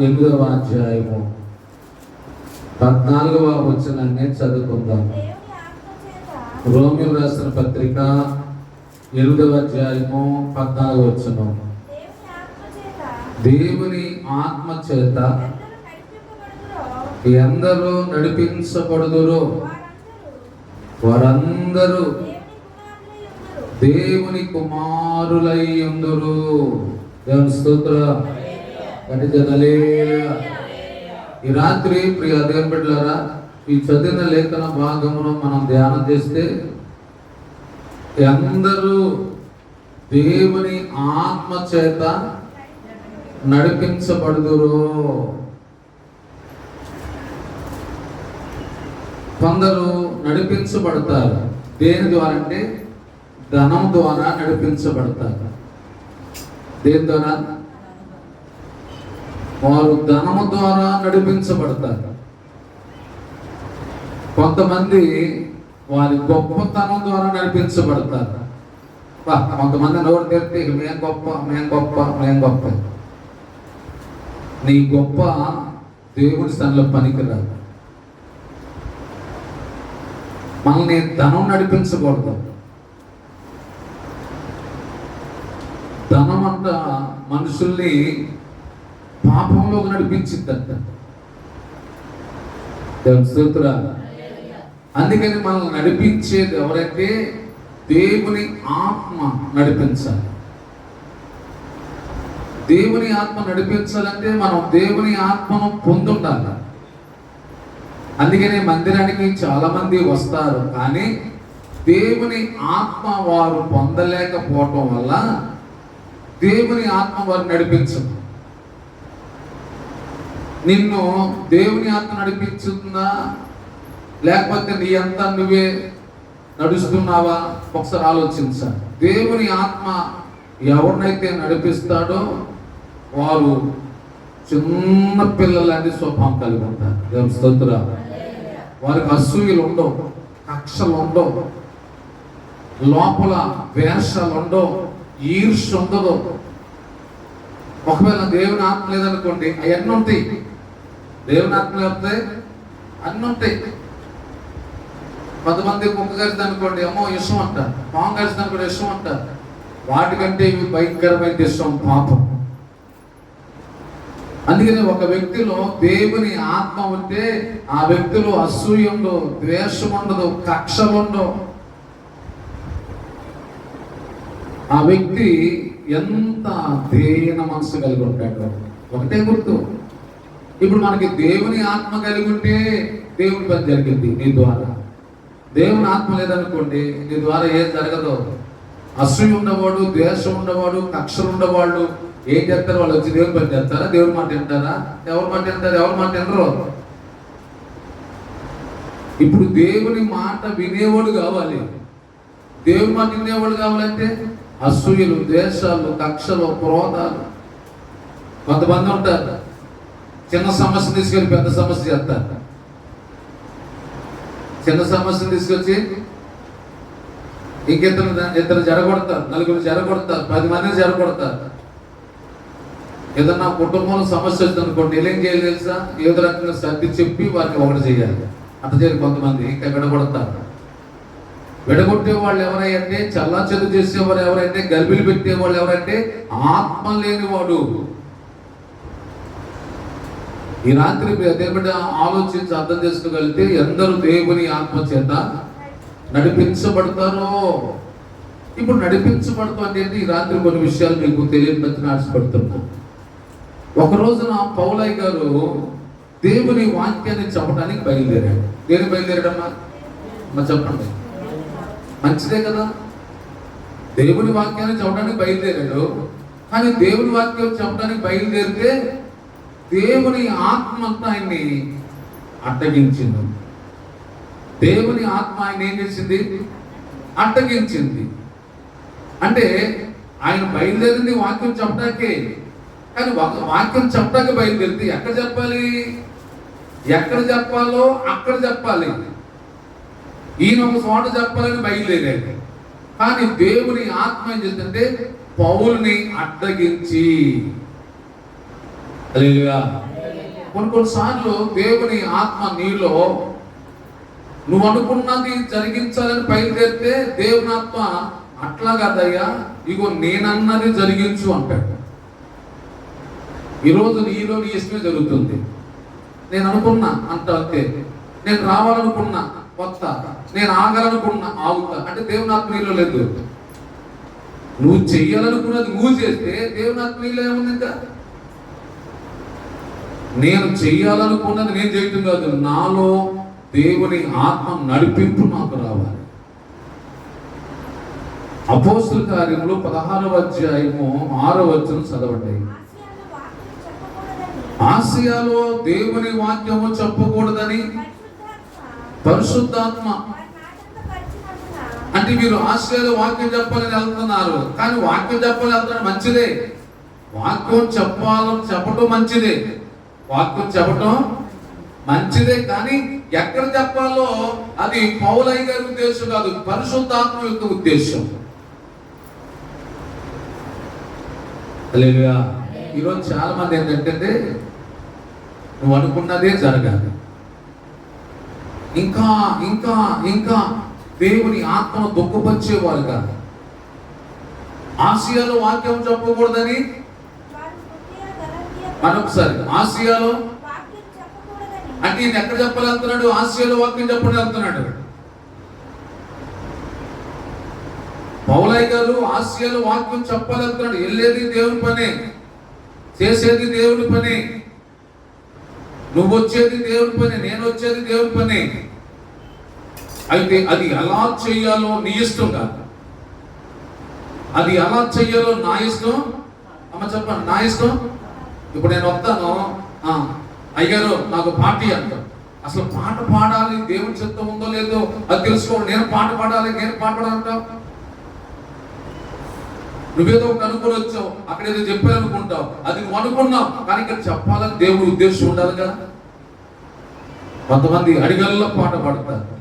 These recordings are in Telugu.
ఎనిమిదవ అధ్యాయము. పద్నాలుగవ వచనాన్ని చదువుకుందాం. రోమిల్ రాసిన పత్రిక ఎనిమిదవ అధ్యాయము పద్నాలుగు వచనం. దేవుని ఆత్మ చేత దేవుని ఎందరూ నడిపించబడుదురో వారందరూ దేవుని కుమారులై ఉందరు. దేవుని స్తోత్ర. ఈ రాత్రి ప్రియ దేవుని బిడ్డలారా ఈ చదివిన లేఖన భాగమును మనం ధ్యానం చేస్తే అందరూ దేవుని ఆత్మ చేత నడిపించబడుదురు. కొందరు నడిపించబడతారు. దేని ద్వారా అంటే? ధనం ద్వారా నడిపించబడతారు. దేని ద్వారా? వారు ధనము ద్వారా నడిపించబడతారు. కొంతమంది వారి గొప్పతనం ద్వారా నడిపించబడతారు. కొంతమంది నోరు తెరితే మేం గొప్ప మేం గొప్ప మేం గొప్ప. నీ గొప్ప దేవుడి సన్నిలో పనికిరాదు. మనల్ని ధనం నడిపించకూడదు. ధనం అంట మనుషుల్ని పాపంలోకి నడిపించిందంట. దేవుని స్తోత్రాలు. అందుకని మనల్ని నడిపించేది ఎవరైతే దేవుని ఆత్మ నడిపించాలి. దేవుని ఆత్మ నడిపించాలంటే మనం దేవుని ఆత్మను పొందుండాలి. అందుకనే మందిరానికి చాలామంది వస్తారు కానీ దేవుని ఆత్మ వారు పొందలేకపోవటం వల్ల దేవుని ఆత్మ వారు నడిపించదు నిన్ను దేవుని ఆత్మ నడిపించుతుందా లేకపోతే నీ అంతా నువ్వే నడుస్తున్నావా? ఒకసారి ఆలోచించాలి దేవుని ఆత్మ ఎవరినైతే నడిపిస్తాడో వారు చిన్న పిల్లలని స్వభావం కలిగి ఉంటారు. దేవుని స్తోత్ర వారికి అసూయలు ఉండవు కక్షలు ఉండవు లోపల వేషాలు ఉండవు ఈర్ష ఉండదు. ఒకవేళ దేవుని ఆత్మ లేదనుకోండి అవన్నీ ఉంటాయి. దేవుని ఆత్మ లేకపోతే అన్నీ ఉంటాయి. కొంతమంది కుక్క గడిచి అనుకోండి అమ్మో ఇష్టం అంటారు పాము గడిచి అనుకోండి ఇష్టం అంటారు వాటికంటే ఇవి భయంకరమైన ఇష్టం పాపం. అందుకని ఒక వ్యక్తిలో దేవుని ఆత్మ ఉంటే ఆ వ్యక్తిలో అసూయ ఉండదు ద్వేషం ఉండదు కక్ష ఉండవు. ఆ వ్యక్తి ఎంత దేన మనసు కలిగి ఉంటాడు ఒకటే గుర్తు. ఇప్పుడు మనకి దేవుని ఆత్మ కలిగి ఉంటే దేవుని పని జరిగింది నీ ద్వారా. దేవుని ఆత్మ లేదనుకోండి నీ ద్వారా ఏం జరగదు. అసూయ ఉన్నవాడు ద్వేషం ఉన్నవాడు కక్షలు ఉన్నవాళ్ళు ఏం చేస్తారు? వాళ్ళు వచ్చి దేవుని పని చేస్తారా? దేవుని మాట వింటారా? ఎవరి మాట వింటారు? ఎవరి మాట వినరు. ఇప్పుడు దేవుని మాట వినేవాడు కావాలి. దేవుని మాట వినేవాడు కావాలంటే అసూయలు ద్వేషాలు కక్షలు క్రోధాలు కొంతమంది ఉంటారు. చిన్న సమస్య తీసుకెళ్ళి పెద్ద సమస్య చేస్తారు చిన్న సమస్యను తీసుకొచ్చి ఇంకిద్దరు ఇద్దరు జరగొడతారు నలుగురు జరగొడతారు పది మందిని జరగొడతారు. ఏదన్నా కుటుంబంలో సమస్య వచ్చింది అనుకోండి ఏం చేయాలి తెలుసా? ఏదో రకంగా సర్ది చెప్పి వారికి ఒకటి చేయాలి. అంత చేయాలి కొంతమంది ఇంకా విడగొడతారు. విడగొట్టే వాళ్ళు ఎవరైతే చల్లా చెదు చేసేవారు ఎవరైతే గల్బిలు పెట్టే వాళ్ళు ఎవరైతే ఆత్మ లేనివాడు ఈ రాత్రి దేవుడి ఆలోచించి అర్థం చేసుకోగలిగితే ఎందరు దేవుని ఆత్మ చేత నడిపించబడతారో. ఇప్పుడు నడిపించబడతాం అంటే ఈ రాత్రి కొన్ని విషయాలు మీకు తెలియపరిచిన ఆశపడుతున్నా ఒక రోజున పౌలయ్య గారు దేవుని వాక్యాన్ని చెప్పడానికి బయలుదేరాడు. దేని బయలుదేరాడమ్మా? చెప్పండి. మంచిదే కదా. దేవుని వాక్యాన్ని చెప్పడానికి బయలుదేరాడు. కానీ దేవుని వాక్యం చెప్పడానికి బయలుదేరితే దేవుని ఆత్మ ఆయన్ని అడ్డగించింది. దేవుని ఆత్మ ఆయన ఏం చేసింది? అడ్డగించింది. అంటే ఆయన బయలుదేరింది వాక్యం చెప్పడానికే. కానీ వాక్యం చెప్పడానికి బయలుదేరింది. ఎక్కడ చెప్పాలి? ఎక్కడ చెప్పాలో అక్కడ చెప్పాలి. ఈయన ఒక చోట చెప్పాలని బయలుదేరాడు. కానీ దేవుని ఆత్మ ఏం చేస్తుంటే పౌల్ని అడ్డగించి హల్లెలూయా. కొన్ని కొన్నిసార్లు దేవుని ఆత్మ నీలో నువ్వు అనుకున్నది జరిగించాలని బయలుదేరితే దేవుని ఆత్మ అట్లా కాదయ్యా ఇగో నేనన్నది జరిగించు అంటాడు. ఈరోజు నీలో నీ ఇష్టమే జరుగుతుంది. నేను అనుకున్నా అంట అంతే. నేను రావాలనుకున్నా కొత్త నేను ఆగాలనుకున్నా ఆగుతా. అంటే దేవుని ఆత్మ నీలో లేదు. నువ్వు చెయ్యాలనుకున్నది నువ్వు చేస్తే దేవుని ఆత్మ నీలో ఏముంది ఇంకా నేను చెయ్యాలనుకున్నది నేను చేయటం కాదు. నాలో దేవుని ఆత్మ నడిపింపు నాకు రావాలి. అపోస్తుల కార్యంలో పదహారవ అధ్యాయము ఆరో వచ్చిన చదవండి. ఆసియాలో దేవుని వాక్యము చెప్పకూడదని పరిశుద్ధాత్మ. అంటే మీరు ఆసియాలో వాక్యం చెప్పాలని వెళ్తున్నారు. కానీ వాక్యం చెప్పాలని వెళ్తున్నారు మంచిదే. వాక్యం చెప్పాలని చెప్పటం మంచిదే. వాక్యం చెప్పటం మంచిదే కానీ ఎక్కడ చెప్పాలో అది పౌలయ్య గారి ఉద్దేశం కాదు పరిశుద్ధాత్మ యొక్క ఉద్దేశం. హల్లెలూయా. ఈరోజు చాలా మంది ఏంటంటే నువ్వు అనుకున్నదే జరగాలి. ఇంకా ఇంకా ఇంకా దేవుని ఆత్మను దుఃఖపరిచేవారు కాదు. ఆసియాలో వాక్యం చెప్పకూడదని మనం ఒకసారి ఆసియాలో? అంటే ఈయన ఎక్కడ చెప్పాలి ఆసియాలో వాక్యం చెప్పండి అంటున్నాడు పౌలయ్య గారు ఆసియాలో వాక్యం చెప్పాలి వెళ్ళేది దేవుని పని చేసేది దేవుని పని. నువ్వు వచ్చేది దేవుని పని నేను వచ్చేది దేవుని పని. అయితే అది ఎలా చేయాలో నీ ఇష్టం కాదు. అది ఎలా చెయ్యాలో నా ఇష్టం? అమ్మ చెప్పండి నా ఇష్టం? ఇప్పుడు నేను వస్తాను. ఆ, అయ్యారు నాకు పార్టీ అంట అసలు పాట పాడాలి దేవుని చిత్తం ఉందో లేదో అది తెలుసుకోండి. నేను పాట పాడాలి నేను పాట పాడాలంటావు నువ్వేదో ఒకటి అనుకుని వచ్చావు. అక్కడ ఏదో చెప్పాలనుకుంటావు. అది నువ్వు అనుకున్నావు. కానీ ఇక్కడ చెప్పాలని దేవుడి ఉద్దేశం ఉండాలి కదా. కొంతమంది అడిగల్లో పాట పాడతారు.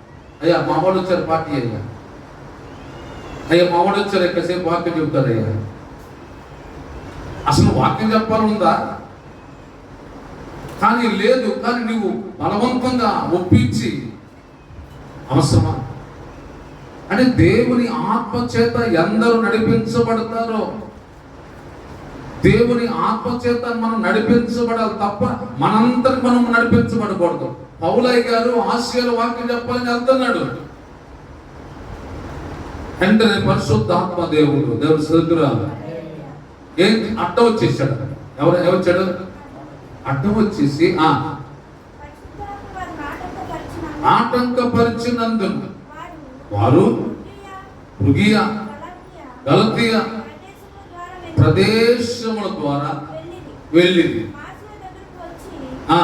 అయ్యా మావాడు వచ్చారు పార్టీ అయ్యా అయ్యా మావాడు వచ్చారు ఎక్కువసేపు వాక్యం చెప్తారు అయ్యా అసలు వాక్యం చెప్పాలి ఉందా? కానీ లేదు కానీ నువ్వు బలవంతంగా ఒప్పించి అవసరమా? అంటే దేవుని ఆత్మ చేత ఎందరూ నడిపించబడతారో దేవుని ఆత్మ చేత మనం నడిపించబడాలి తప్ప మనంతటి మనం నడిపించబడకూడదు. పౌలయ్య గారు ఆశయాల వాక్యం చెప్పాలని వెళ్తున్నాడు. వెంటనే పరిశుద్ధాత్మ దేవుడు దేవుడు సదురా ఏం అట్ట వచ్చేసాడు. ఎవరు ఎవరు చెడు అడ్డం వచ్చేసి ఆ. పరిశుద్ధాత్మ వారిని ఆటంకపరిచినందున ఆటంకపరిచినందున వారు రుగియ గలతీయ, ప్రదేశముల ద్వారా. వెళ్ళింది. మాసియ దగ్గరకు వచ్చి ఆ.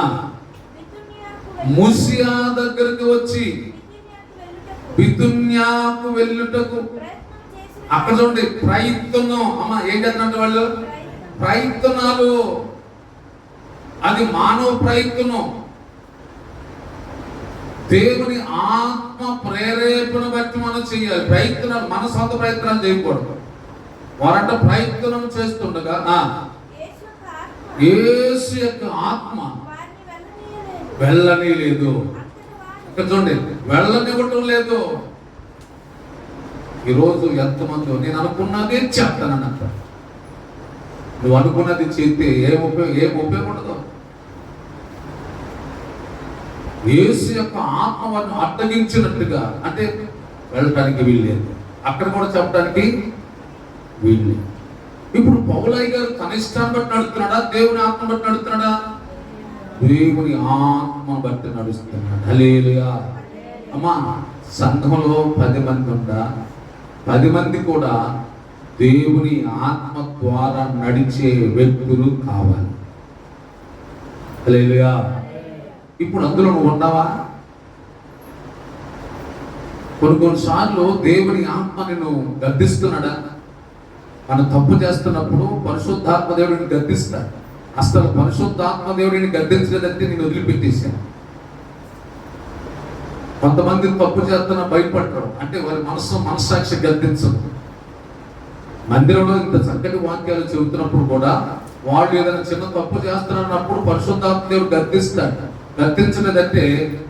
బితునియాకు వెళ్ళి- ముసియా దగ్గరికి వచ్చి బితునియాకు వెళ్ళుటకు అక్కడ చూడండి ప్రయత్నం అమ్మ ఏం చేస్తున్నట్టు వాళ్ళు? ప్రయత్నం ప్రయత్నాలు అది మానవ ప్రయత్నం దేవుని ఆత్మ ప్రేరేపణ బట్టి మనం చేయాలి. ప్రయత్నం మన సొంత ప్రయత్నాలు చేయకూడదు. వారంట ప్రయత్నం చేస్తుండగా యేసు యొక్క ఆత్మ వెళ్ళని లేదు ఇక్కడ చూడండి వెళ్ళనివ్వటం లేదు. ఈరోజు ఎంతమంది నేను అనుకున్నదే చెప్తానన్నట్టు నువ్వు అనుకున్నది చేస్తే ఏం ఉపయోగం ఏం ఉపయోగం ఉండదు. యేసు యొక్క ఆత్మ వారిని అడ్డగించినట్టుగా అంటే వెళ్ళటానికి వీల్లేదు అక్కడ కూడా చెప్పడానికి వీల్లేదు ఇప్పుడు పౌలయ్య గారు తన ఇష్టాన్ని బట్టి నడుస్తున్నాడా దేవుని ఆత్మ బట్టి నడుస్తున్నాడా దేవుని ఆత్మ బట్టి నడుస్తున్నాడు. హల్లెలూయా. అమ్మా సంఘంలో పది మంది ఉందా పది మంది కూడా దేవుని ఆత్మ ద్వారా నడిచే వ్యక్తులు కావాలి. లేదుగా ఇప్పుడు అందులో నువ్వు ఉన్నావా? కొన్ని కొన్నిసార్లు దేవుని ఆత్మ నిన్ను గద్దిస్తున్నాడా? మనం తప్పు చేస్తున్నప్పుడు పరిశుద్ధాత్మ దేవుడిని గద్దిస్తాడు అసలు పరిశుద్ధాత్మ దేవుడిని గద్దించలేదంటే నేను వదిలిపెట్టేశాను. కొంతమంది తప్పు చేస్తున్న భయపడరు అంటే వారి మనసు మనస్సాక్షి గద్దించదు. మందిరంలో ఇంత చక్కటి వాక్యాలు చెబుతున్నప్పుడు కూడా వాళ్ళు ఏదైనా చిన్న తప్పు చేస్తున్నప్పుడు పరిశుద్ధాత్మ దేవుడు గద్దిస్తాడు.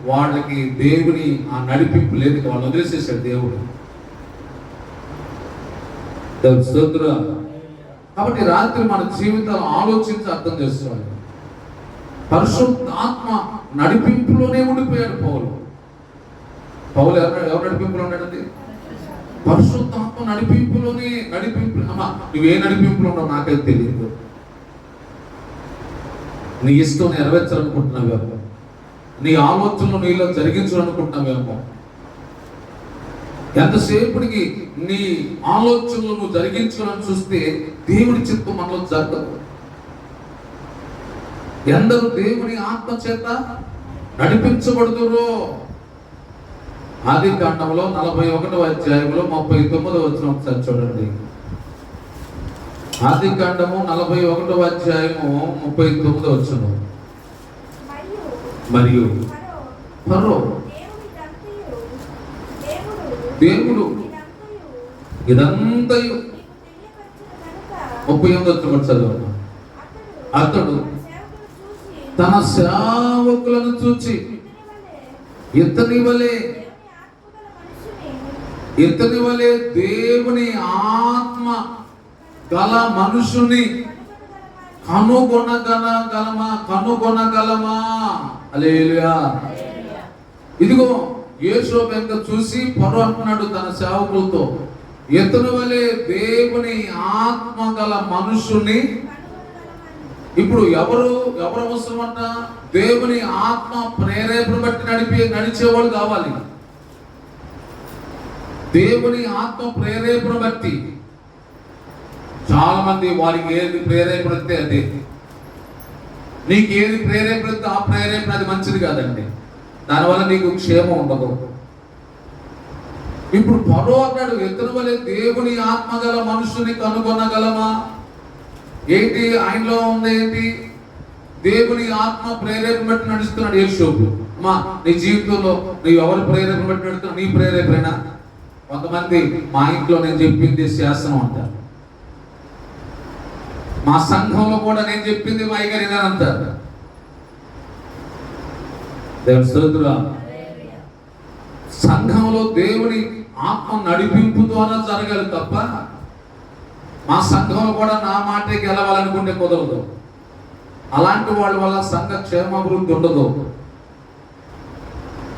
వాళ్ళకి దేవుని ఆ నడిపింపు లేదు వాళ్ళు వదిలేసేసాడు దేవుడు. కాబట్టి రాత్రి మన జీవితాలు ఆలోచించి అర్థం చేసుకోవాలి. పరిశుద్ధాత్మ నడిపింపులోనే ఉండిపోయాడు పౌలు. పౌలు ఎవరు ఎవరు నడిపింపులో ఉన్నాడండి? పరిశుద్ధాత్మ నడిపింపులోనే నడిపింపు అమ్మా నువ్వే నడిపింపులో ఉన్నావు నాకైతే తెలియదు. నీ ఇష్టం నెరవేర్చాలనుకుంటున్నావేమో నీ ఆలోచనలు నీలో జరిగించాలనుకుంటున్నావేమో ఎంతసేపటికి నీ ఆలోచనలు నువ్వు జరిగించాలని చూస్తే దేవుడి చిత్తం మనలో జరగదు. ఎందరు దేవుని ఆత్మ చేత నడిపించబడుతురో ఆది కాండంలో నలభై ఒకటవ అధ్యాయంలో ముప్పై తొమ్మిదవ వచ్చిన ఒకసారి చూడండి. ఆది కాండము నలభై ఒకటవ అధ్యాయము ముప్పై తొమ్మిదవ వచ్చిన మరియు ఫరో దేవుడు ఇదంతయు ముప్పై ఎనిమిది వచ్చిన చదవండి అతడు తన సేవకులను చూసి చూచి ఇతని వలే ఇతని వలె దేవుని ఆత్మ గల మనుషుని కనుగొనగల గలమా? కనుగొనగలమా? అలేలుయా ఇదిగో యేసు వెంక చూసి పరు అంటున్నాడు తన సేవకులతో ఇతను వలె దేవుని ఆత్మ గల మనుషుని ఇప్పుడు ఎవరు ఎవరు అవసరం అంట దేవుని ఆత్మ ప్రేరేపణ బట్టి నడిపి నడిచేవాడు కావాలి. దేవుని ఆత్మ ప్రేరేపణ బట్టి చాలా మంది వారికి ఏది ప్రేరేపణ ఇస్తే అది. నీకు ఏది ప్రేరేపణ ఆ ప్రేరేపణ అది మంచిది కాదండి. దానివల్ల నీకు క్షేమం ఉండదు. ఇప్పుడు పరో అన్నాడు ఇతని వలె దేవుని ఆత్మ గల మనుషుని కనుగొనగలమా? ఏంటి? ఆయనలో ఉంది ఏంటి? దేవుని ఆత్మ ప్రేరేపణ బట్టి నడుస్తున్నాడు యేసోపు అమ్మా నీ జీవితంలో నీ ఎవరు ప్రేరేపణ బట్టి నడుస్తున్నావు? నీ ప్రేరేపణ కొంతమంది మా ఇంట్లో నేను చెప్పింది శాసనం అంటారు. మా సంఘంలో కూడా నేను చెప్పింది మా అయ్యగారు అంటారు. దేవుని సంఘంలో దేవుని ఆత్మ నడిపింపు ద్వారా జరగాలి తప్ప మా సంఘంలో కూడా నా మాటే గెలవాలనుకుంటే కుదరదు. అలాంటి వాళ్ళ వల్ల సంఘ క్షేమాభివృద్ధి ఉండదు.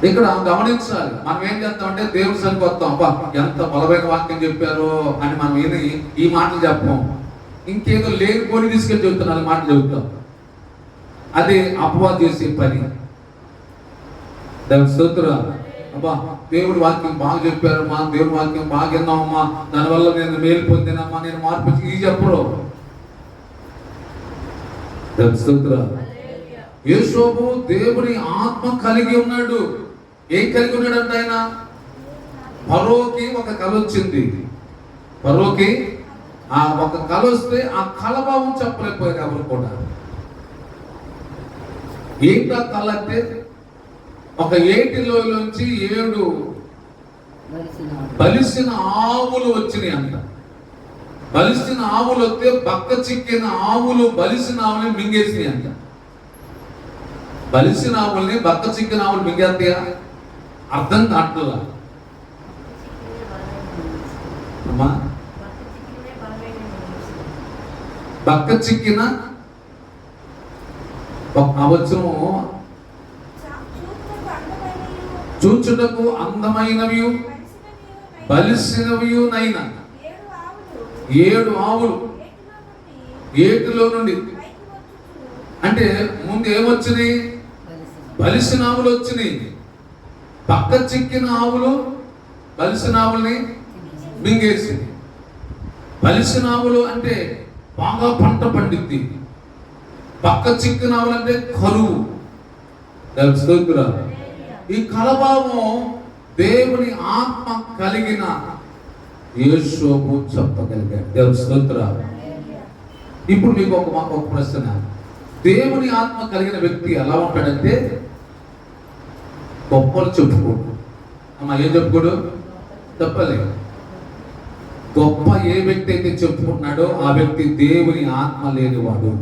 ఇక్కడ గమనించాలి. మనం ఏం చేస్తామంటే దేవుని సరికి వస్తాం. అబ్బా ఎంత బలమైన వాక్యం చెప్పారో అని మనం విని ఈ మాటలు చెప్పాం. ఇంకేదో లేని కొని తీసుకెళ్ళి చెబుతున్నారు మాటలు చెబుతాం. అది అపవాదం చేసే పని. దేవుని స్తోత్రం. అబ్బా దేవుడి వాక్యం బాగా చెప్పారమ్మా దేవుడి వాక్యం బాగా విన్నామమ్మా దానివల్ల నేను మేలు పొందినమ్మా నేను మార్పు ఇది చెప్పరు. దేవుని స్తోత్రం. యేసోబు దేవుని ఆత్మ కలిగి ఉన్నాడు. ఏం కలిగి ఉన్నాడంట ఆయన? పరోకి ఒక కళ వచ్చింది. పరోకి ఆ ఒక కళ వస్తే ఆ కళభావం చెప్పలేకపోయారు ఎవరు కూడా ఏంటా కళ అంటే? ఒక ఏటిలోంచి ఏడు బలిసిన ఆవులు వచ్చినాయి అంట. బలిసిన ఆవులు వస్తే బక్క చిక్కిన ఆవులు బలిసిన ఆవుని మింగేసినాయి అంట. బలిసిన ఆవుల్ని బక్క చిక్కిన ఆవులు మింగేస్తాయా? అర్థం కావట్లా అమ్మా. బక్క చిక్కిన ఒక అవసరం చూచుటకు అందమైనవి బలిసినవి నైనా. ఏడు ఆవులు. ఏటిలో నుండి? అంటే ముందు ఏమొచ్చినాయి? బలిసిన ఆవులు వచ్చినాయి. పక్క చిక్కిన ఆవులు బలిసిన ఆవుల్ని మింగేసింది. బలిసిన ఆవులు అంటే బాగా పంట పండిద్ది. పక్క చిక్కిన ఆవులు అంటే కరువు. దానికి ఈ కలభావం దేవుని ఆత్మ కలిగిన యేసోపు చెప్పగలిగాడు. దేవుని స్తోత్ర ఇప్పుడు మీకు ఒక మాకు ఒక ప్రశ్న. దేవుని ఆత్మ కలిగిన వ్యక్తి ఎలా ఉంటాడంటే గొప్పలు చెప్పుకోడు అమ్మ ఏం చెప్పుకోడు? చెప్పలే. గొప్ప ఏ వ్యక్తి అయితే చెప్పుకుంటున్నాడో ఆ వ్యక్తి దేవుని ఆత్మ లేనివాడు.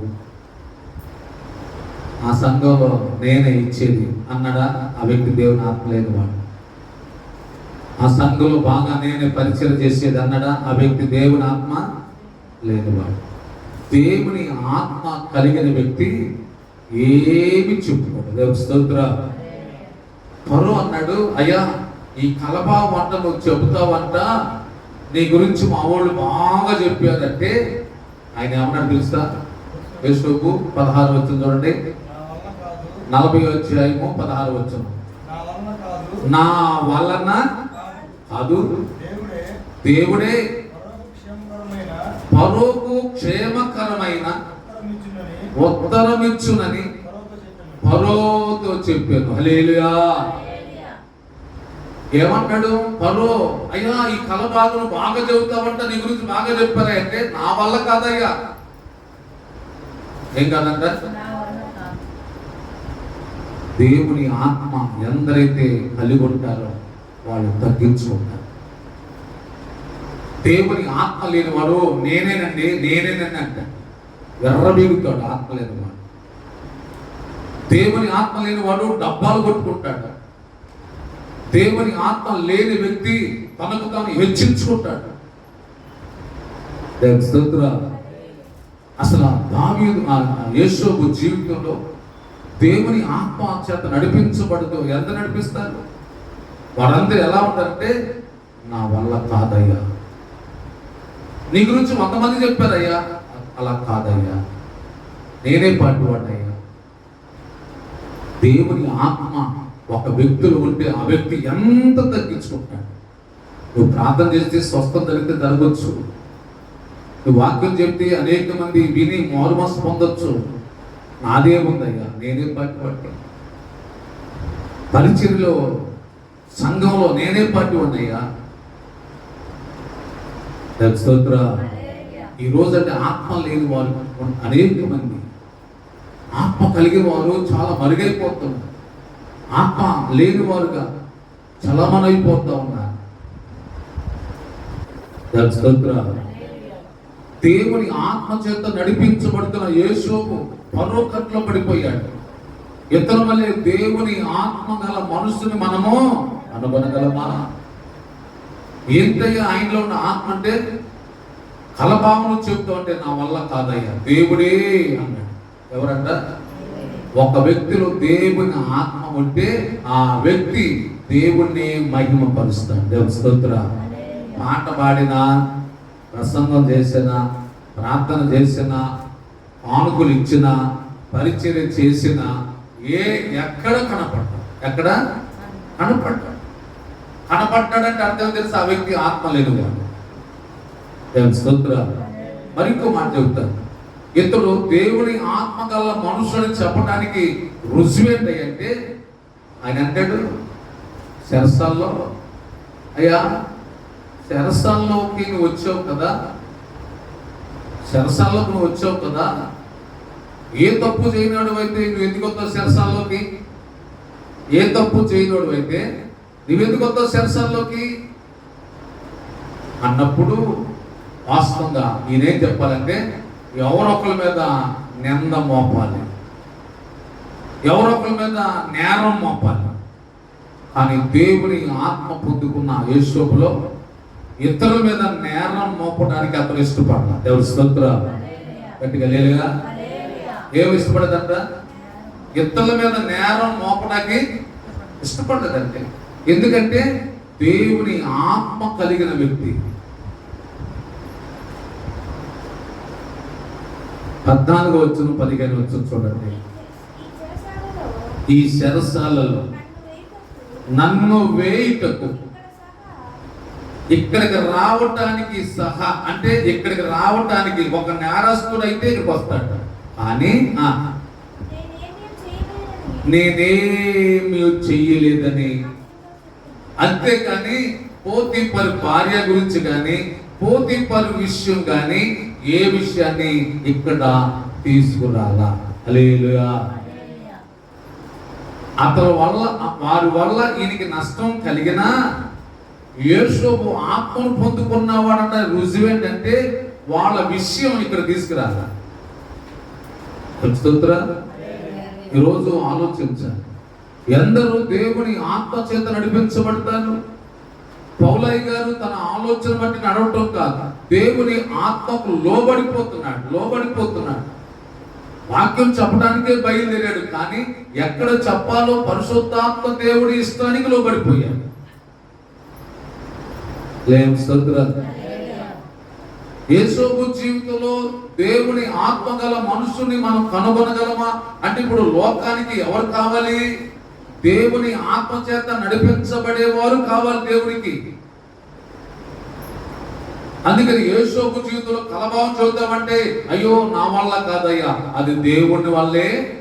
ఆ సంఘంలో నేనే ఇచ్చేది అన్నాడా? ఆ వ్యక్తి దేవుని ఆత్మ లేనివాడు. ఆ సంఘంలో బాగా నేనే పరిచయం చేసేది అన్నాడా? ఆ వ్యక్తి దేవుని ఆత్మ లేనివాడు. దేవుని ఆత్మ కలిగిన వ్యక్తి ఏమి చెప్పుకోడు. దేవుని స్తోత్ర. పరు అన్నాడు అయ్యా ఈ కలపా వంట నువ్వు చెబుతావంట. నీ గురించి మా వాళ్ళు బాగా చెప్పారంటే ఆయన ఏమన్నా పిలుస్తా యేసోపు పదహారు వచ్చిన చూడండి. నలభై అధ్యాయము పదహారు వచ్చిన నా వలన కాదు దేవుడే క్షేమకరమైన పరోకు క్షేమకరమైన ఉత్తరమిచ్చునని పరోతో చెప్పాను. హలేలుయా ఏమంటాడు? పరో అయ్యా ఈ కళ బాగును బాగా చెబుతావంట నీ గురించి బాగా చెప్పారా? అంటే నా వల్ల కాదయ్యా. ఏం కాదంట? దేవుని ఆత్మ ఎందరైతే కలిగి ఉంటారో వాళ్ళు తగ్గించుకుంటారు. దేవుని ఆత్మ లేనివాడు నేనేనండి నేనేనండి అంట ఎర్రబీగుతాడు ఆత్మ లేనివాడు. దేవుని ఆత్మ లేని వాడు డబ్బాలు కొట్టుకుంటాడు. దేవుని ఆత్మ లేని వ్యక్తి తనకు తాను హెచ్చించుకుంటాడు. స్తోత్ర అసలు దావీదు యేసోబు జీవితంలో దేవుని ఆత్మ చేత నడిపించబడుతూ ఎంత నడిపిస్తారు వారందరూ ఎలా ఉంటారంటే నా వల్ల కాదయ్యా. నీ గురించి వంద మంది చెప్పారయ్యా అలా కాదయ్యా. నేనే పాటువాడయ్యా దేవుని ఆత్మ ఒక వ్యక్తులు ఉంటే ఆ వ్యక్తి ఎంత తగ్గించుకుంటాడు? నువ్వు ప్రార్థన చేస్తే స్వస్థత జరిగితే జరగచ్చు. నువ్వు వాక్యం చెప్తే అనేక మంది విని మారుమస్ పొందొచ్చు. నాదే ఉందయ్యా నేనే పార్టీ పట్టి పరిచర్లో సంఘంలో నేనే పార్టీ ఉన్నయ్యా స్తోత్ర. ఈ రోజు అంటే ఆత్మ లేని వారు అనేక మంది. ఆత్మ కలిగిన వారు చాలా మరుగైపోతున్నారు. ఆత్మ లేని వారుగా చలమనైపోతూ ఉన్నారు. దేవుని ఆత్మ చేత నడిపించబడుతున్న యేసోపు పరోకట్లో పడిపోయాడు. ఇతను వల్లే దేవుని ఆత్మ గల మనసుని మనము అనుగొనగలమా ఏంటయ్యా ఆయనలో ఉన్న ఆత్మ అంటే? కలభావన చెబుతూ అంటే నా వల్ల కాదయ్యా దేవుడే అన్నాడు. ఎవరంట? ఒక వ్యక్తిలో దేవుని ఆత్మ ఉంటే ఆ వ్యక్తి దేవుణ్ణి మహిమపరుస్తాడు. దేవుని స్తోత్ర. పాట పాడినా ప్రసంగం చేసిన ప్రార్థన చేసిన కానుకలు ఇచ్చిన పరిచర్య చేసిన ఏ ఎక్కడ కనపడ్డా ఎక్కడ? కనపడ్డాడు కనపడ్డాడంటే అర్థం తెలుసు ఆ వ్యక్తి ఆత్మ లేదు దేవుని స్తోత్ర మరి ఇంకో మాట చెబుతాను ఇతడు దేవుని ఆత్మ గల మనుషులని చెప్పడానికి రుజువేంటి అంటే ఆయన అంటాడు శరసాల్లో అయ్యా శరసాల్లోకి నువ్వు వచ్చావు కదా శరసాల్లోకి నువ్వు వచ్చావు కదా ఏ తప్పు చేయనాడు అయితే నువ్వు ఎందుకు వస్తావు శరసాల్లోకి ఏ తప్పు చేయనోడు అయితే నువ్వెందుకు వస్తావు శరసాల్లోకి అన్నప్పుడు వాస్తవంగా నేనేం చెప్పాలంటే ఎవరొకరి మీద నింద మోపాలి. ఎవరొకరి మీద నేరం మోపాలి. కానీ దేవుని ఆత్మ పొందుకున్న యేసోపులో ఇతరుల మీద నేరం మోపడానికి అతను ఇష్టపడాల దేవుడు స్తోత్ర గట్టిగా లేలుగా ఏమి ఇష్టపడదంట ఇతరుల మీద నేరం మోపడానికి ఇష్టపడదంటే ఎందుకంటే దేవుని ఆత్మ కలిగిన వ్యక్తి. పద్నాలుగు వచ్చును పదిహేను వచ్చును చూడండి. ఈ శరసాలలో నన్ను వేయుటకు ఇక్కడికి రావటానికి సహా అంటే ఇక్కడికి రావటానికి ఒక నేరస్తుడైతే అయితే ఇక్కడికి వస్తాడు. కానీ చేయలేదని నేనేమి చెయ్యలేదని అంతేకాని పోతీపరి భార్య గురించి కానీ పోతీపరి విషయం కానీ ఏ విషయాన్ని ఇక్కడ తీసుకురాలా? హల్లెలూయా. అతని వల్ల వారి వల్ల ఈయనకి నష్టం కలిగినా యేసోబు ఆత్మను పొందుకున్నవాడంట రుజువు ఏంటంటే వాళ్ళ విషయం ఇక్కడ తీసుకురాల? స్తోత్ర ఈరోజు ఆలోచించాలి ఎందరూ దేవుని ఆత్మ చేత నడిపించబడతారు. పౌలయ్య గారు తన ఆలోచన బట్టి నడవటం కాదు. దేవుని ఆత్మకు లోబడిపోతున్నాడు లోబడిపోతున్నాడు. వాక్యం చెప్పడానికే బయలుదేరాడు కానీ ఎక్కడ చెప్పాలో పరిశుద్ధాత్మ దేవుడి ఇష్టానికి లోబడిపోయాడు. లేం స్తోత్రాలు యేసోబు జీవితంలో దేవుని ఆత్మ గల మనుషుని మనం కనుగొనగలమా? అంటే ఇప్పుడు లోకానికి ఎవరు కావాలి? దేవుని ఆత్మ చేత నడిపించబడేవారు కావాలి దేవునికి. అందుకని యేసోపు జీవితంలో కలభావం చూద్దామంటే అయ్యో నా వల్ల కాదయ్యా అది దేవుని వల్లే.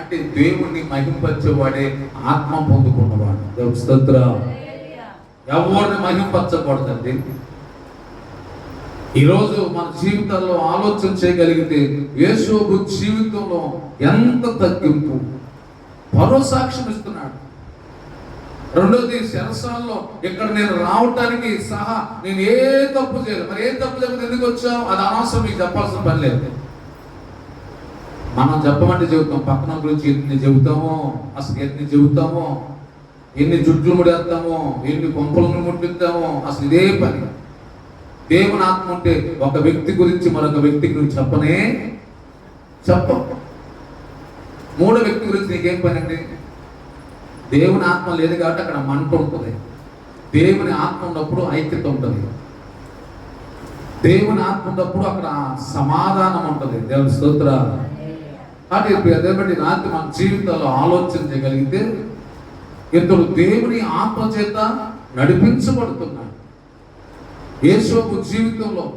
అంటే దేవుణ్ణి మహింపరచేవాడే ఆత్మ పొందుకున్నవాడు. స్తోత్ర. ఎవరిని మహింపరచకూడదండి ఈరోజు మన జీవితాల్లో ఆలోచన చేయగలిగితే యేసోపు జీవితంలో ఎంత తగ్గింపు? మరో సాక్ష్యం ఇస్తున్నాడు. రెండోది శరసాల్లో ఇక్కడ నేను రావటానికి సహా నేను ఏ తప్పు చేయలేదు మరి ఏ తప్పు చేయకపోతే ఎందుకు వచ్చాం అది అనవసరం మీకు చెప్పాల్సిన పని లేదు. మనం చెప్పమంటే చెబుతాం పక్కన గురించి ఎన్ని చెబుతామో అసలు ఎన్ని చెబుతామో ఎన్ని జుట్లు ముడేస్తామో ఎన్ని కొంపలను ముట్టిద్దామో అసలు ఇదే పని. దేవుని ఆత్మ ఉంటే ఒక వ్యక్తి గురించి మరొక వ్యక్తికి నువ్వు చెప్పనే చెప్ప మూడో వ్యక్తి గురించి నీకేం పని అండి? దేవుని ఆత్మ లేదు కాబట్టి అక్కడ మంట ఉంటుంది. దేవుని ఆత్మ ఉన్నప్పుడు ఐక్యత ఉంటుంది. దేవుని ఆత్మ ఉన్నప్పుడు అక్కడ సమాధానం ఉంటుంది. దేవుని స్తోత్ర. కాబట్టి ఇప్పుడు అదే బట్టి రాత్రి మన జీవితంలో ఆలోచన చేయగలిగితే ఇతడు దేవుని ఆత్మ చేత నడిపించబడుతున్నాడు. యేసోపు జీవితంలో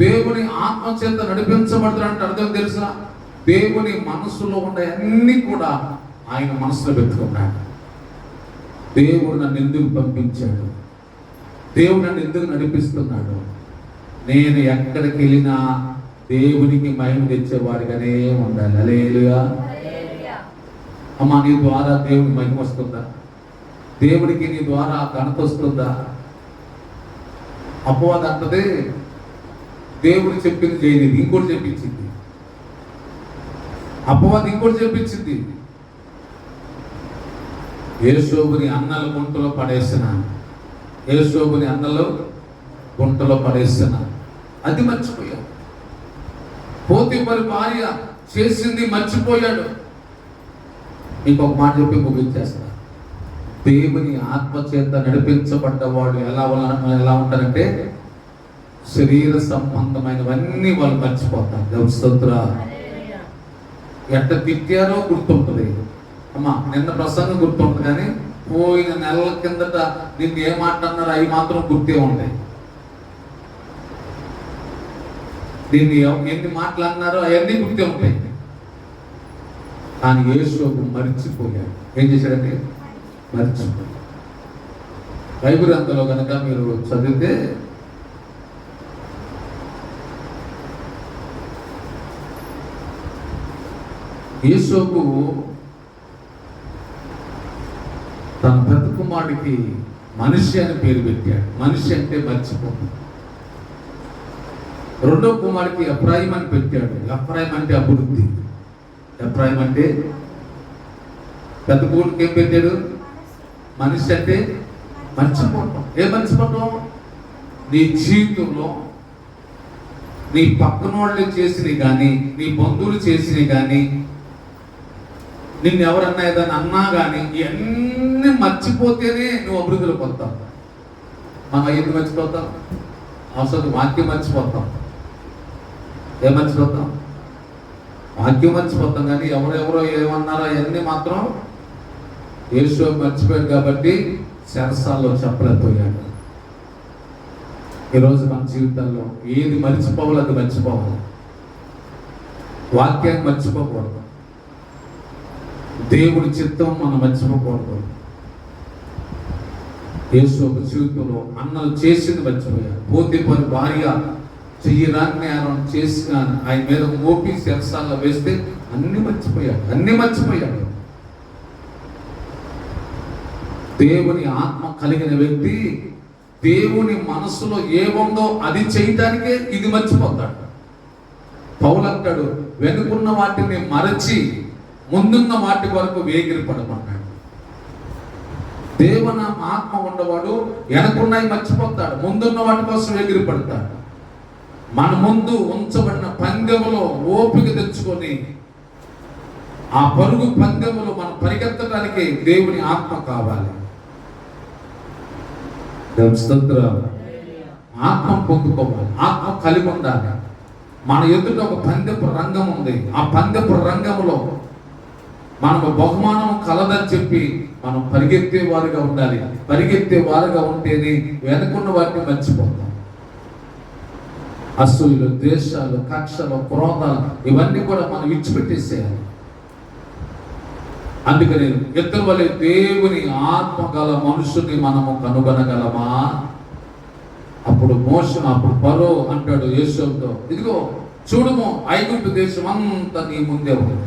దేవుని ఆత్మ చేత నడిపించబడుతున్నాడంటే అర్థం తెలుసా? దేవుని మనసులో ఉండే అన్ని కూడా ఆయన మనసులో పెట్టుకున్నాడు. దేవుడు నన్ను ఎందుకు పంపించాడు? దేవుడు నన్ను ఎందుకు నడిపిస్తున్నాడు? నేను ఎక్కడికి వెళ్ళినా దేవునికి మహిమ తెచ్చేవాడిగానే ఉండాలి. అలేలుగా అమ్మా నీ ద్వారా దేవుని మహిమ వస్తుందా? దేవుడికి నీ ద్వారా ఘనత వస్తుందా? అపవాదం అంటది దేవుడు చెప్పింది చేయలేదు ఇంకోటి చెప్పించింది. అపవాదం ఇంకోటి చెప్పించింది. యేసోబుని అన్నల గుంటలో పడేసిన యేసోబుని అన్నలు గుంటలో పడేసిన. అది మర్చిపోయాడు. పోతి మరి భార్య చేసింది మర్చిపోయాడు. మీకు ఒక మాట చెప్పి ముగించేస్తా. దేవుని ఆత్మ చేత నడిపించబడ్డ వాళ్ళు ఎలా ఎలా ఉంటారంటే శరీర సంబంధమైనవన్నీ వాళ్ళు మర్చిపోతారు. దేవుని స్తోత్ర ఎట్ట తిట్టారో గుర్తుంటుంది. అమ్మా నిన్న ప్రసంగం గుర్తుంటుంది కానీ పోయిన నెలల కిందట నిన్ను ఏ మాట అన్నారో అవి మాత్రం గుర్తే ఉంటాయి. దీన్ని ఎన్ని మాటలు అన్నారో అవన్నీ గుర్తే ఉంటాయి. కానీ యేసోకు మరిచిపోయాడు. ఏం చేశాడంటే మరిచిపోయాడు. బైబిల్ అంతలో కనుక మీరు చదివితే యేసోకు తన పెద్ద మనిషి అని పేరు పెట్టాడు. మనిషి అంటే మర్చిపోతుంది రెండో కుమారుడికి అప్రాయం అని పెట్టాడు. అప్రాయం అంటే అభివృద్ధి. అప్రాయం అంటే పెద్ద కూడికి ఏం పెట్టాడు? మనిషి అంటే మర్చిపోవటం. ఏ మర్చిపోవటం? నీ జీవితంలో నీ పక్కన వాళ్ళు చేసినవి కానీ నీ బంధువులు చేసినవి కానీ నిన్ను ఎవరన్నా ఏదైనా అన్నా కానీ ఇవన్నీ మర్చిపోతేనే నువ్వు అభివృద్ధిలోకి వస్తావు మనం ఎందుకు మర్చిపోతాం? అవసరం వాక్యం మర్చిపోతాం. ఏం మర్చిపోతాం? వాక్యం మర్చిపోతాం కానీ ఎవరెవరో ఏమన్నారో అవన్నీ మాత్రం యేసు మర్చిపోయాడు కాబట్టి శరసాల్లో చెప్పలేకపోయాడు. ఈరోజు మన జీవితంలో ఏది మర్చిపోవాలి అది మర్చిపోవాలి. వాక్యాన్ని మర్చిపోకూడదు. దేవుడి చిత్తం మనం మర్చిపోకూడదు యేసు ఒక జీవితంలో అన్నలు చేసింది మర్చిపోయారు పోతే పని భార్య చెయ్యరాని ఆయన చేసి ఆయన మీద మోపి శరసాల్లో వేస్తే అన్ని మర్చిపోయాడు అన్ని మర్చిపోయాడు దేవుని ఆత్మ కలిగిన వ్యక్తి దేవుని మనసులో ఏముందో అది చేయటానికే ఇది మర్చిపోతాడు. పౌలు అంటాడు వెనుకున్న వాటిని మరచి ముందున్న వాటి వరకు వేగిరి పడమన్నాడు దేవున ఆత్మ ఉన్నవాడు వెనకున్నాయి మర్చిపోతాడు. ముందున్న వాటి కోసం వేగిరి పడతాడు మన ముందు ఉంచబడిన పందెములో ఓపిక తెచ్చుకొని ఆ పరుగు పందెములో మనం పరిగెత్తడానికి దేవుని ఆత్మ కావాలి. దేవుని ఆత్మ పొందుకోవాలి. ఆత్మ కలిగి ఉండాలి. మన ఎదుట ఒక పందెపు రంగం ఉంది. ఆ పందెపు రంగంలో మనకు బహుమానం కలదని చెప్పి మనం పరిగెత్తే వారుగా ఉండాలి. పరిగెత్తే వారుగా ఉంటేనే వెనుకున్న వాటిని మర్చిపోతాం. అసూయలు ద్వేషాలు కక్షలు క్రోధాలు ఇవన్నీ కూడా మనం విడిచిపెట్టేసేయాలి. అందుకని ఇద్దరు వలె దేవుని ఆత్మ గల మనుషుని మనము కనుగొనగలమా? అప్పుడు మోసం అప్పుడు పరో అంటాడు యేసుతో ఇదిగో చూడము ఐగుప్తు దేశం అంతా నీ ముందే ఉంది.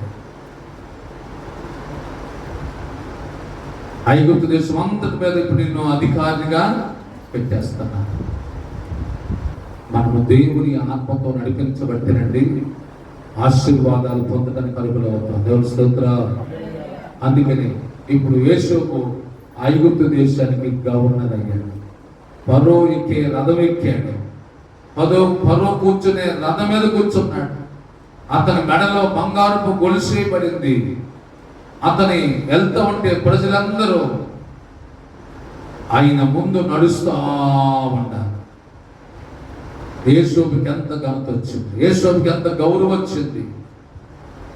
ఐగుప్తు దేశం అంతటి మీద ఇప్పుడు నిన్ను అధికారిగా పెట్టేస్తున్నా మనము దేవుని ఆత్మతో నడిపించబట్టేనండి ఆశీర్వాదాలు పొందడానికి అరుగులు అవుతాం. దేవుని స్తోత్ర అందుకని ఇప్పుడు యేసుకు ఐగుప్తు దేశానికి గవర్నర్ అయ్యాడు పరో ఎక్కే రథం ఎక్కాడు. పదో పరో కూర్చునే రథం మీద కూర్చున్నాడు. అతని మెడలో బంగారపు గొలుసేయబడింది అతని వెళ్తా ఉంటే ప్రజలందరూ ఆయన ముందు నడుస్తా ఉన్నారు. యేసోపుకి ఎంత ఘనత వచ్చింది? యేసోపుకి ఎంత గౌరవం వచ్చింది?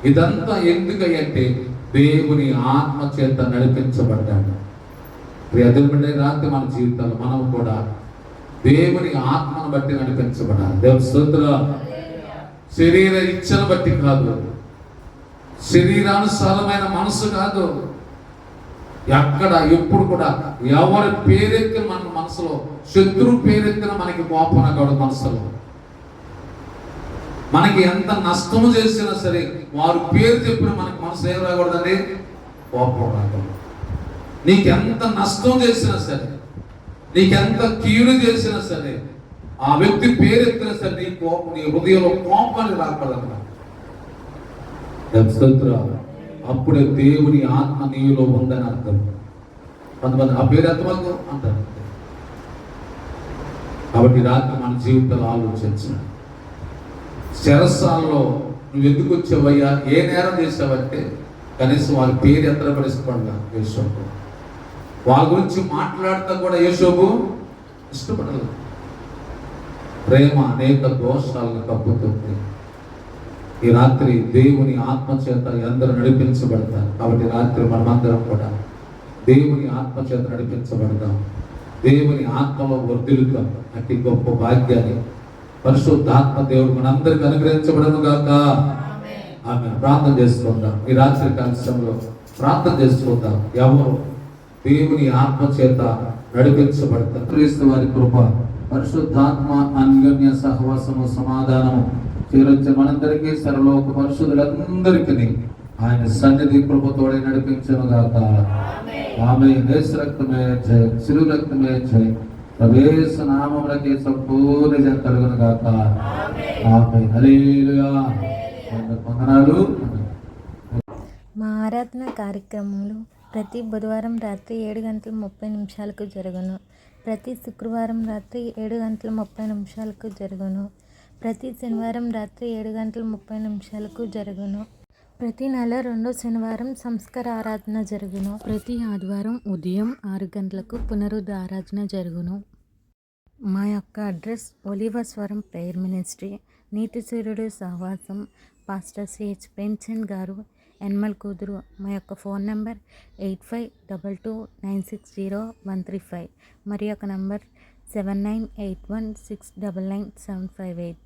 ఇదంతా ఎందుకంటే దేవుని ఆత్మ చేత నడిపించబడ్డాడు ప్రియమైన రాత్రి మన జీవితాలు మనం కూడా దేవుని ఆత్మను బట్టి నడిపించబడాలి. దేవ శరీర ఇచ్చను బట్టి కాదు. శరీరానుసారమైన మనసు కాదు. ఎక్కడ ఎప్పుడు కూడా ఎవరి పేరెత్తిన మన మనసులో శత్రువు పేరెత్తిన మనకి కోపన కాదు మనసులో. మనకి ఎంత నష్టము చేసినా సరే వారు పేరు చెప్పిన మనకి మనసు ఏం రాకూడదండి? కోపం రాకూడదు. నీకెంత నష్టం చేసినా సరే నీకెంత కీడు చేసినా సరే ఆ వ్యక్తి పేరెత్తినా సరే నీ కోపం నీ హృదయంలో కోపాన్ని రాకూడదు. స్తోత్రం. అప్పుడే దేవుని ఆత్మ నీలో ఉందని అర్థం. కొంతమంది ఆ పేరు అంటారు. కాబట్టి రాత్రి మన జీవితంలో ఆలోచించిన శరస్సాల్లో నువ్వు ఎందుకు వచ్చావయ్యా? ఏ నేరం చేసావంటే కనీసం వాళ్ళ పేరు ఎత్తన పడిస్తున్నా యేసోబు వాళ్ళ గురించి మాట్లాడటం కూడా యేసోబు ఇష్టపడలేదు. ప్రేమ అనేక దోషాలను కప్పుతుంది. ఈ రాత్రి దేవుని ఆత్మచేత అందరూ నడిపించబడతారు. కాబట్టి రాత్రి మనమందరం కూడా దేవుని ఆత్మచేత నడిపించబడదాం దేవుని ఆత్మలో వర్ధిల్లుతాం. అతి గొప్ప భాగ్యాన్ని పరిశుద్ధాత్మ దేవుడు మనందరికి అనుగ్రహించబడను గాక. ఆమె ప్రార్థన చేసుకుందాం. ఈ రాత్రి కాలశంలో ప్రార్థన చేసుకుందాం. ఎవరు దేవుని ఆత్మచేత నడిపించబడతారు? క్రీస్తు వారి కృప పరిశుద్ధాత్మ అన్యోన్య సహవాసము సమాధానము చేరొచ్చే మనందరికీ సర్వలోక పరిశుద్ధులందరికీ ఆయన సన్నిధి కృపతోడే నడిపించను గాక ఆమె నేసు రక్తమే జయ చిరు రక్తమే జయ. ప్రవేశ నామములకి సంపూర్ణ జయ కలుగును గాక ఆమె హల్లెలూయా వందనాలు. మా ఆరాధన కార్యక్రమాలు ప్రతి బుధవారం రాత్రి ఏడు గంటల ముప్పై నిమిషాలకు జరుగును. ప్రతి శుక్రవారం రాత్రి ఏడు గంటల ముప్పై నిమిషాలకు జరుగును. ప్రతి శనివారం రాత్రి ఏడు గంటల ముప్పై నిమిషాలకు జరుగును. ప్రతి నెల రెండో శనివారం సంస్కార ఆరాధన జరుగును. ప్రతి ఆదివారం ఉదయం ఆరు గంటలకు పునరుద్ధ ఆరాధన జరుగును. మా యొక్క అడ్రస్ ఒలివస్వరం ప్రేయర్ మినిస్ట్రీ నీతిసూర్యుడు సహవాసం పాస్టర్ సిహెచ్ పెన్షన్ గారు ఎన్మల్ కూతురు. మా యొక్క phone number eight five double two nine six zero one three five. మరి యొక్క number seven nine eight one six double nine seven five eight.